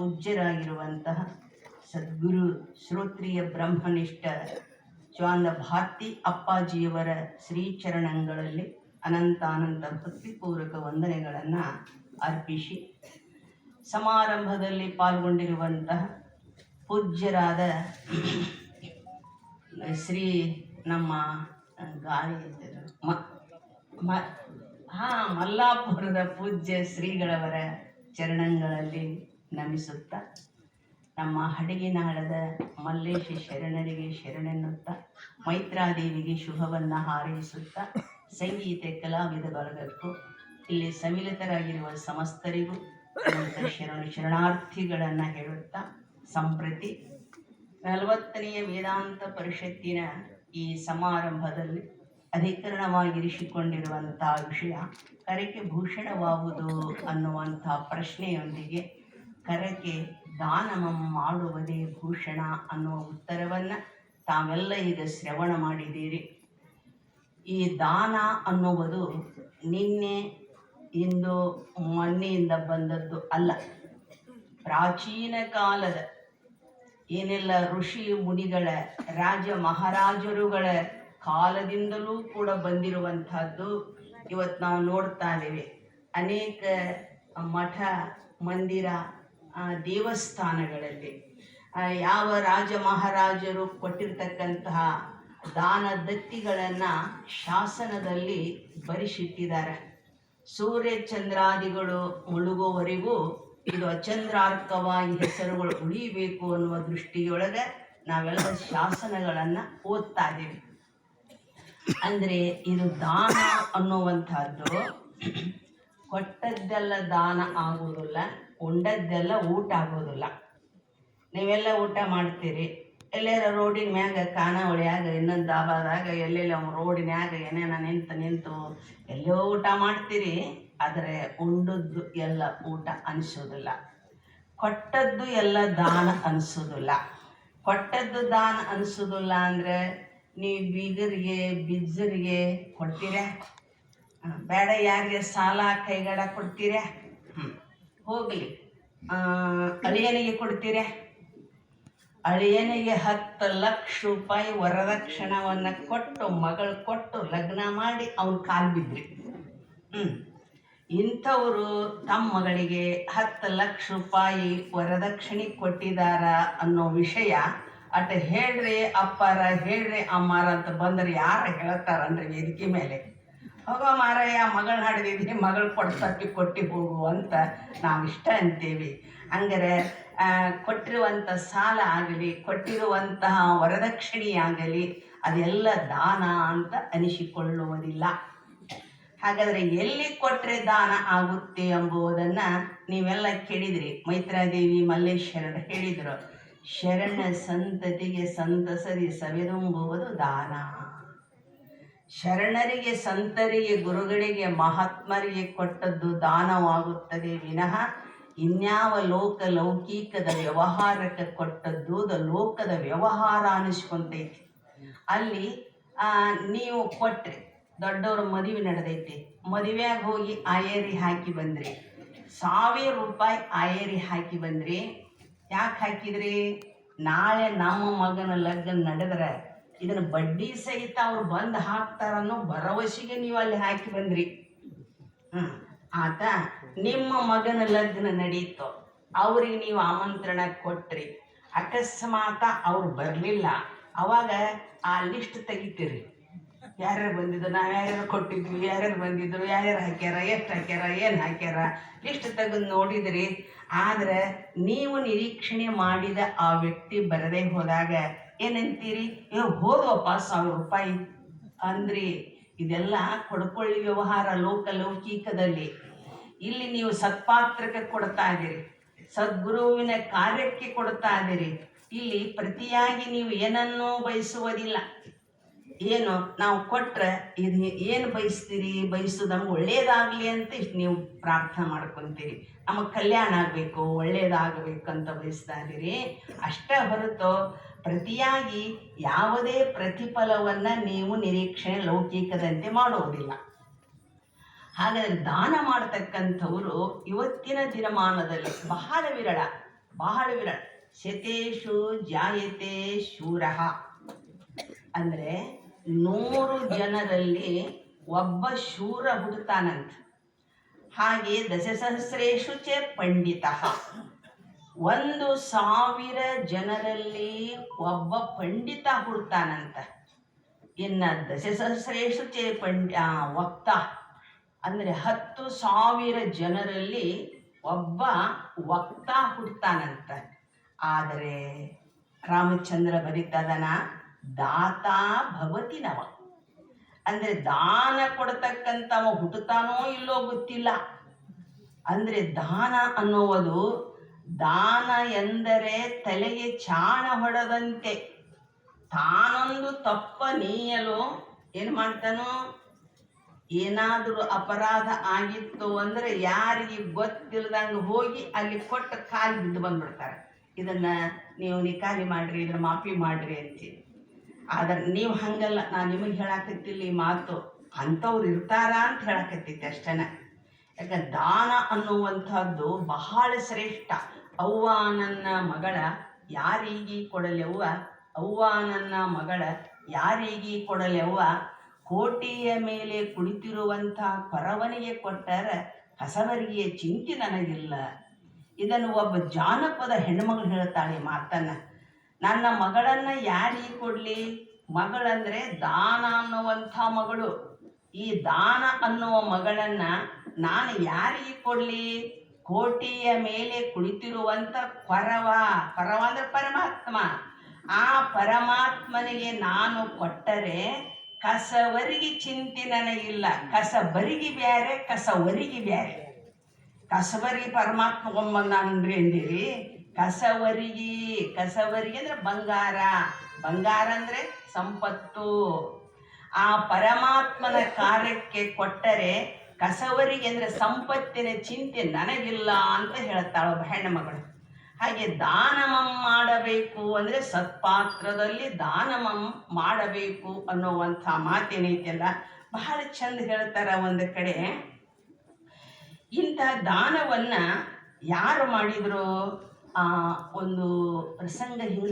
ಪೂಜ್ಯರಾಗಿರುವಂತಹ ಸದ್ಗುರು ಶ್ರೋತ್ರಿಯ ಬ್ರಹ್ಮನಿಷ್ಠ ಶ್ವಾನ ಭಾರತಿ ಅಪ್ಪಾಜಿಯವರ ಶ್ರೀಚರಣಗಳಲ್ಲಿ ಚರಣಗಳಲ್ಲಿ ಅನಂತಾನಂತ ಭಕ್ತಿಪೂರ್ವಕ ವಂದನೆಗಳನ್ನು ಅರ್ಪಿಸಿ ಸಮಾರಂಭದಲ್ಲಿ ಪಾಲ್ಗೊಂಡಿರುವಂತಹ ಪೂಜ್ಯರಾದ ಶ್ರೀ ನಮ್ಮ ಗಾಳಿ ಮ, ಹಾಂ ಮಲ್ಲಾಪುರದ ಪೂಜ್ಯ ಶ್ರೀಗಳವರ ಚರಣಗಳಲ್ಲಿ ನಮಿಸುತ್ತಾ. ನಮ್ಮ ಹಡಗಿನಾಳದ ಮಲ್ಲೇಶ ಶರಣರಿಗೆ ಶರಣೆನ್ನುತ್ತಾ. ಮೈತ್ರಾದೇವಿಗೆ ಶುಭವನ್ನು ಹಾರೈಸುತ್ತಾ. ಸಂಗೀತ ಕಲಾವಿದ ಬಳಗಕ್ಕೂ ಇಲ್ಲಿ ಸಮ್ಮಿಲಿತರಾಗಿರುವ ಸಮಸ್ತರಿಗೂ ಶರಣ ಶರಣಾರ್ಥಿಗಳನ್ನು ಹೇಳುತ್ತಾ. ಸಂಪ್ರತಿ ನಲವತ್ತನೆಯ ವೇದಾಂತ ಪರಿಷತ್ತಿನ ಈ ಸಮಾರಂಭದಲ್ಲಿ ಅಧಿಕರಣವಾಗಿರಿಸಿಕೊಂಡಿರುವಂತಹ ವಿಷಯ, ಕರೆಗೆ ಭೂಷಣವಾಗುವುದು ಅನ್ನುವಂತಹ ಪ್ರಶ್ನೆಯೊಂದಿಗೆ ಕರಕ್ಕೆ ದಾನಮ ಮಾಡುವುದೇ ಭೂಷಣ ಅನ್ನುವ ಉತ್ತರವನ್ನು ತಾವೆಲ್ಲ ಈಗ ಶ್ರವಣ ಮಾಡಿದ್ದೀರಿ. ಈ ದಾನ ಅನ್ನುವುದು ನಿನ್ನೆ ಇಂದು ಮೊನ್ನೆಯಿಂದ ಬಂದದ್ದು ಅಲ್ಲ. ಪ್ರಾಚೀನ ಕಾಲದ ಏನೆಲ್ಲ ಋಷಿ ಮುನಿಗಳ, ರಾಜ ಮಹಾರಾಜರುಗಳ ಕಾಲದಿಂದಲೂ ಕೂಡ ಬಂದಿರುವಂತಹದ್ದು ಇವತ್ತು ನಾವು ನೋಡ್ತಾ ಇದ್ದೇವೆ. ಅನೇಕ ಮಠ, ಮಂದಿರ ದೇವಸ್ಥಾನಗಳಲ್ಲಿ ಯಾವ ರಾಜ ಮಹಾರಾಜರು ಕೊಟ್ಟಿರ್ತಕ್ಕಂತಹ ದಾನ ದತ್ತಿಗಳನ್ನು ಶಾಸನದಲ್ಲಿ ಬರಿಸಿಟ್ಟಿದ್ದಾರೆ. ಸೂರ್ಯ ಚಂದ್ರಾದಿಗಳು ಮುಳುಗುವವರೆಗೂ ಇದು ಅಚಂದ್ರಾರ್ಕವಾಗಿ ಹೆಸರುಗಳು ಉಳಿಯಬೇಕು ಅನ್ನುವ ದೃಷ್ಟಿಯೊಳಗೆ ನಾವೆಲ್ಲ ಶಾಸನಗಳನ್ನು ಓದ್ತಾ ಇದ್ದೀವಿ. ಅಂದರೆ ಇದು ದಾನ ಅನ್ನುವಂಥದ್ದು ಕೊಟ್ಟದ್ದೆಲ್ಲ ದಾನ ಆಗುವುದಿಲ್ಲ. ಉಂಡದ್ದೆಲ್ಲ ಊಟ ಆಗೋದಿಲ್ಲ. ನೀವೆಲ್ಲ ಊಟ ಮಾಡ್ತೀರಿ. ಎಲ್ಲೆಲ್ಲ ರೋಡಿನ ಮ್ಯಾಗ ಖಾನಾವಳಿಯಾಗ ಇನ್ನೊಂದು ದಾಬಾದಾಗ ಎಲ್ಲೆಲ್ಲ ರೋಡಿನ್ಯಾಗ ಏನೇನ ನಿಂತು ನಿಂತು ಎಲ್ಲೋ ಊಟ ಮಾಡ್ತೀರಿ. ಆದರೆ ಉಂಡದ್ದು ಎಲ್ಲ ಊಟ ಅನಿಸೋದಿಲ್ಲ. ಕೊಟ್ಟದ್ದು ಎಲ್ಲ ದಾನ ಅನಿಸೋದಿಲ್ಲ. ಕೊಟ್ಟದ್ದು ದಾನ ಅನಿಸೋದಿಲ್ಲ ಅಂದರೆ ನೀವು ಬೀಗರಿಗೆ, ಬಿಜ್ಜರಿಗೆ ಕೊಡ್ತೀರಾ? ಬೇಡ ಯಾರಿಗೆ ಸಾಲ ಕೈಗಡ ಕೊಡ್ತೀರಾ? ಹೋಗಲಿ. ಅಳಿಯನಿಗೆ ಕೊಡ್ತೀರಾ? ಅಳಿಯನಿಗೆ ಹತ್ತು ಲಕ್ಷ ರೂಪಾಯಿ ವರದಕ್ಷಿಣವನ್ನು ಕೊಟ್ಟು, ಮಗಳು ಕೊಟ್ಟು ಲಗ್ನ ಮಾಡಿ ಅವನ ಕಾಲು ಬಿದ್ರಿ ಹ್ಞೂ ಇಂಥವರು ತಮ್ಮ ಮಗಳಿಗೆ ಹತ್ತು ಲಕ್ಷ ರೂಪಾಯಿ ವರದಕ್ಷಿಣೆ ಕೊಟ್ಟಿದಾರ ಅನ್ನೋ ವಿಷಯ ಅಟ್ ಹೇಳ್ರಿ, ಅಪ್ಪಾರ ಹೇಳ್ರಿ, ಅಮ್ಮಾರ ಅಂತ ಬಂದ್ರೆ ಯಾರು ಹೇಳ್ತಾರನ್ರಿ ವೇದಿಕೆ ಮೇಲೆ? ಹೋಗೋ ಮಾರಯ್ಯ ಮಗಳ ಹಾಡಿದ್ದೀನಿ ಮಗಳು ಕೊಡ್ಸಕ್ಕೆ ಕೊಟ್ಟು ಹೋಗು ಅಂತ ನಾವು ಇಷ್ಟ ಅಂತೀವಿ. ಆ, ಕೊಟ್ಟಿರುವಂಥ ಸಾಲ ಆಗಲಿ ಕೊಟ್ಟಿರುವಂತಹ ವರದಕ್ಷಿಣೆಯಾಗಲಿ ಅದೆಲ್ಲ ದಾನ ಅಂತ ಅನಿಸಿಕೊಳ್ಳುವುದಿಲ್ಲ. ಹಾಗಾದರೆ ಎಲ್ಲಿ ಕೊಟ್ಟರೆ ದಾನ ಆಗುತ್ತೆ ಎಂಬುದನ್ನು ನೀವೆಲ್ಲ ಕೇಳಿದ್ರಿ. ಮೈತ್ರಾದೇವಿ ಮಲ್ಲೇಶ್ವರರು ಹೇಳಿದರು ಶರಣ ಸಂತತಿಗೆ ಸಂತಸದಿ ಸವೆದುಂಬುವುದು ದಾನ. ಶರಣರಿಗೆ, ಸಂತರಿಗೆ, ಗುರುಗಳಿಗೆ, ಮಹಾತ್ಮರಿಗೆ ಕೊಟ್ಟದ್ದು ದಾನವಾಗುತ್ತದೆ. ವಿನಃ ಇನ್ಯಾವ ಲೋಕ ಲೌಕಿಕದ ವ್ಯವಹಾರಕ್ಕೆ ಕೊಟ್ಟದ್ದು, ದ ಲೋಕದ ವ್ಯವಹಾರ ಅನಿಸ್ಕೊಂತೈತಿ. ಅಲ್ಲಿ ನೀವು ಕೊಟ್ರಿ, ದೊಡ್ಡವ್ರ ಮದುವೆ ನಡೆದೈತಿ. ಮದುವೆಯಾಗಿ ಹೋಗಿ ಆಯೇರಿ ಹಾಕಿ ಬಂದ್ರಿ. ಸಾವಿರ ರೂಪಾಯಿ ಆಯೇರಿ ಹಾಕಿ ಬಂದ್ರಿ. ಯಾಕೆ ಹಾಕಿದ್ರಿ? ನಾಳೆ ನಮ್ಮ ಮಗನ ಲಗ್ನ ನಡೆದ್ರೆ ಇದನ್ನ ಬಡ್ಡಿ ಸಹಿತ ಅವ್ರು ಬಂದು ಹಾಕ್ತಾರನ್ನೋ ಭರವಸೆಗೆ ನೀವು ಅಲ್ಲಿ ಹಾಕಿ ಬಂದ್ರಿ. ಹ್ಮ್. ಆತ, ನಿಮ್ಮ ಮಗನ ಲಗ್ನ ನಡೀತು. ಅವ್ರಿಗೆ ನೀವು ಆಮಂತ್ರಣ ಕೊಟ್ರಿ. ಅಕಸ್ಮಾತ ಅವ್ರು ಬರಲಿಲ್ಲ. ಅವಾಗ ಆ ಲಿಸ್ಟ್ ತೆಗಿತೀರಿ. ಯಾರ್ಯಾರು ಬಂದಿದ್ದು? ನಾವು ಯಾರ್ಯಾರು ಕೊಟ್ಟಿದ್ವಿ? ಯಾರ್ಯಾರು ಬಂದಿದ್ರು? ಯಾರ್ಯಾರು ಹಾಕ್ಯಾರ? ಎಷ್ಟು ಹಾಕ್ಯಾರ? ಏನು ಹಾಕ್ಯಾರ? ಲಿಸ್ಟ್ ತೆಗೆದು ನೋಡಿದ್ರಿ. ಆದ್ರೆ ನೀವು ನಿರೀಕ್ಷಣೆ ಮಾಡಿದ ಆ ವ್ಯಕ್ತಿ ಬರದೇ ಹೋದಾಗ ಏನಂತೀರಿ? ಏ ಹೋದವಪ್ಪ ಸಾವಿರ ರೂಪಾಯಿ. ಅಂದ್ರಿ ಇದೆಲ್ಲ ಕೊಡ್ಕೊಳ್ಳಿ ವ್ಯವಹಾರ ಲೋಕ ಲೌಕಿಕದಲ್ಲಿ. ಇಲ್ಲಿ ನೀವು ಸತ್ಪಾತ್ರಕ್ಕೆ ಕೊಡ್ತಾ ಇದ್ದೀರಿ. ಸದ್ಗುರುವಿನ ಕಾರ್ಯಕ್ಕೆ ಕೊಡ್ತಾ ಇದ್ದೀರಿ. ಇಲ್ಲಿ ಪ್ರತಿಯಾಗಿ ನೀವು ಏನನ್ನೂ ಬಯಸುವುದಿಲ್ಲ. ಏನು ನಾವು ಕೊಟ್ಟರೆ ಇದು ಏನು ಬಯಸ್ತೀರಿ? ಬಯಸೋದು ನಮ್ಗೆ ಒಳ್ಳೇದಾಗಲಿ ಅಂತ ಇಷ್ಟು ನೀವು ಪ್ರಾರ್ಥನೆ ಮಾಡ್ಕೊತೀರಿ. ನಮಗೆ ಕಲ್ಯಾಣ ಆಗಬೇಕು ಒಳ್ಳೇದಾಗಬೇಕು ಅಂತ ಬಯಸ್ತಾ ಇದ್ದೀರಿ. ಅಷ್ಟೇ ಹೊರತು ಪ್ರತಿಯಾಗಿ ಯಾವುದೇ ಪ್ರತಿಫಲವನ್ನು ನೀವು ನಿರೀಕ್ಷಣೆ ಲೌಕಿಕದಂತೆ ಮಾಡುವುದಿಲ್ಲ ಹಾಗಾದರೆ ದಾನ ಮಾಡತಕ್ಕಂಥವರು ಇವತ್ತಿನ ದಿನಮಾನದಲ್ಲಿ ಬಹಳ ವಿರಳ ಬಹಳ ವಿರಳ. ಶತೇಶು ಜಾಯತೆ ಶೂರಃ. ಅಂದರೆ ನೂರು ಜನರಲ್ಲಿ ಒಬ್ಬ ಶೂರ ಹುಡುತಾನಂತ ಹಾಗೆ ದಶಸಹಸ್ರೇಶು ಚ ಪಂಡಿತ. ಒಂದು ಸಾವಿರ ಜನರಲ್ಲಿ ಒಬ್ಬ ಪಂಡಿತ ಹುಡ್ತಾನಂತ. ಇನ್ನ ದಶಸಹಸ್ರೇಶು ಚೇ ಪಂಡ ವಕ್ತ. ಅಂದರೆ ಹತ್ತು ಸಾವಿರ ಜನರಲ್ಲಿ ಒಬ್ಬ ವಕ್ತ ಹುಡ್ತಾನಂತ. ಆದರೆ ರಾಮಚಂದ್ರ ಬರೀತದನ ದಾತ ಭವತಿ ನವ. ಅಂದರೆ ದಾನ ಕೊಡ್ತಕ್ಕಂಥವ ಹುಟ್ಟುತ್ತಾನೋ ಇಲ್ಲೋ ಗೊತ್ತಿಲ್ಲ. ಅಂದರೆ ದಾನ ಅನ್ನುವುದು ದಾನ ಎಂದರೆ ತಲೆಗೆ ಚಾಣ ಹೊಡೆದಂತೆ. ತಾನೊಂದು ತಪ್ಪ ನೀಯಲು ಏನು ಮಾಡ್ತಾನೋ? ಏನಾದರೂ ಅಪರಾಧ ಆಗಿತ್ತು ಅಂದರೆ ಯಾರಿಗೆ ಗೊತ್ತಿಲ್ಲದಂಗೆ ಹೋಗಿ ಅಲ್ಲಿ ಕೊಟ್ಟು ಕಾಲು ಬಿದ್ದು ಬಂದ್ಬಿಡ್ತಾರೆ. ಇದನ್ನ ನೀವು ನಿಕಾಲಿ ಮಾಡ್ರಿ, ಇದನ್ನ ಮಾಫಿ ಮಾಡ್ರಿ ಅಂತೀವಿ ಆದ್ರೆ ನೀವು ಹಂಗಲ್ಲ, ನಾನು ನಿಮಗೆ ಹೇಳಾಕತ್ತಿಲ್ಲ ಈ ಮಾತು. ಅಂಥವ್ರು ಇರ್ತಾರ ಅಂತ ಹೇಳಾಕತ್ತೈತಿ ಅಷ್ಟೇನ. ಯಾಕೆ ದಾನ ಅನ್ನುವಂಥದ್ದು ಬಹಳ ಶ್ರೇಷ್ಠ. ಅವ್ವ ನನ್ನ ಮಗಳ ಯಾರಿಗೆ ಕೊಡಲೆವ್ವ ಅವ್ವ? ನನ್ನ ಮಗಳ ಯಾರಿಗೆ ಕೊಡಲೆವ್ವ ಕೋಟೆಯ ಮೇಲೆ ಕುಳಿತಿರುವಂಥ ಪರವನಿಗೆ ಕೊಟ್ಟರ ಹಸವರಿಗೆ ಚಿಂತೆ ನನಗಿಲ್ಲ. ಇದನ್ನು ಒಬ್ಬ ಜಾನಪದ ಹೆಣ್ಮಗಳು ಹೇಳ್ತಾಳೆ ಮಾತನ್ನ ನನ್ನ ಮಗಳನ್ನ ಯಾರಿಗೆ ಕೊಡಲಿ? ಮಗಳಂದ್ರೆ ದಾನ ಅನ್ನುವಂಥ ಮಗಳು. ಈ ದಾನ ಅನ್ನುವ ಮಗಳನ್ನ ನಾನು ಯಾರಿಗೆ ಕೊಡಲಿ? ಕೋಟೆಯ ಮೇಲೆ ಕುಳಿತಿರುವಂತ ಪರವ ಪರವ ಅಂದ್ರೆ ಪರಮಾತ್ಮ. ಆ ಪರಮಾತ್ಮನಿಗೆ ನಾನು ಕೊಟ್ಟರೆ ಕಸವರಿಗೆ ಚಿಂತೆ ನನಗಿಲ್ಲ. ಕಸ ಬರಿಗಿ ಬ್ಯಾರೆ ಕಸ ಬೇರೆ ಬ್ಯಾರೆ. ಕಸವರಿಗೆ ಪರಮಾತ್ಮ ಒಮ್ಮಂದ್ರಿ ಅಂದಿರಿ. ಕಸವರಿಗೆ ಕಸವರಿಗೆ ಅಂದ್ರೆ ಬಂಗಾರ. ಬಂಗಾರ ಅಂದ್ರೆ ಸಂಪತ್ತು. ಆ ಪರಮಾತ್ಮನ ಕಾರ್ಯಕ್ಕೆ ಕೊಟ್ಟರೆ ಕಸವರಿಗೆ ಅಂದ್ರೆ ಸಂಪತ್ತಿನ ಚಿಂತೆ ನನಗಿಲ್ಲ ಅಂತ ಹೇಳ್ತಾಳ ಒಬ್ಬ ಹೆಣ್ಣು ಮಗಳು. ಹಾಗೆ ದಾನಮಂ ಮಾಡಬೇಕು ಅಂದರೆ ಸತ್ಪಾತ್ರದಲ್ಲಿ ದಾನಮಂ ಮಾಡಬೇಕು ಅನ್ನುವಂಥ ಮಾತೇನೈತೆಲ್ಲ? ಬಹಳ ಚಂದ ಹೇಳ್ತಾರ ಒಂದು ಕಡೆ. ಇಂಥ ದಾನವನ್ನ ಯಾರು ಮಾಡಿದ್ರು? ಆ, ಒಂದು ಪ್ರಸಂಗ ಹಿಂಗೆ